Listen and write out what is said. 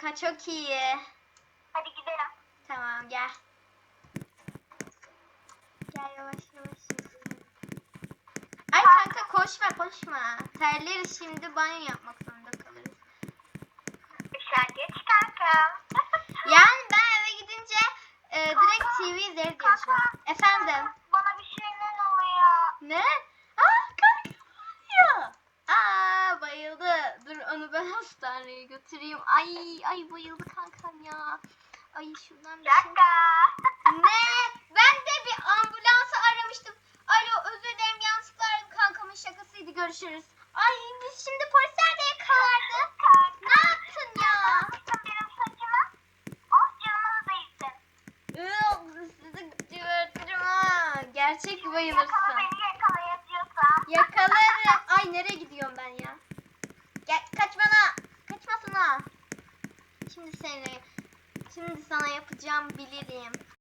çok iyi. Hadi gidelim. Tamam gel. Gel yavaş yavaş. Ay kanka koşma koşma. Terleriz şimdi banyo yapmak zorunda kalırız. Işığa geç kanka. Yani ben eve gidince e, direkt TV izleriz diye düşünüyorum. Efendim? Bana bir şeyler oluyor. Ne? Aa kanka ya. Aa bayıldı. Dur onu ben hastaneye götüreyim. Ay ay bayıldı kankam ya. Ay şuradan bir şey. Ne? Ben de bir ambulansı aramıştım. Alo özür dilerim yanlışlıkla aradım kankamın şakasıydı görüşürüz. Ay biz şimdi polisler de yakalardı. Ne yaptın ya? Benim saçımı. Oh canımı değilsin. Gerçek Yakala bayılırsın. beni yakalayabiliyorsan. Yakalarım. Ay nereye gidiyorum ben ya? Gel kaç bana. Kaçmasana. Şimdi seni. Şimdi sana yapacağım bilirim.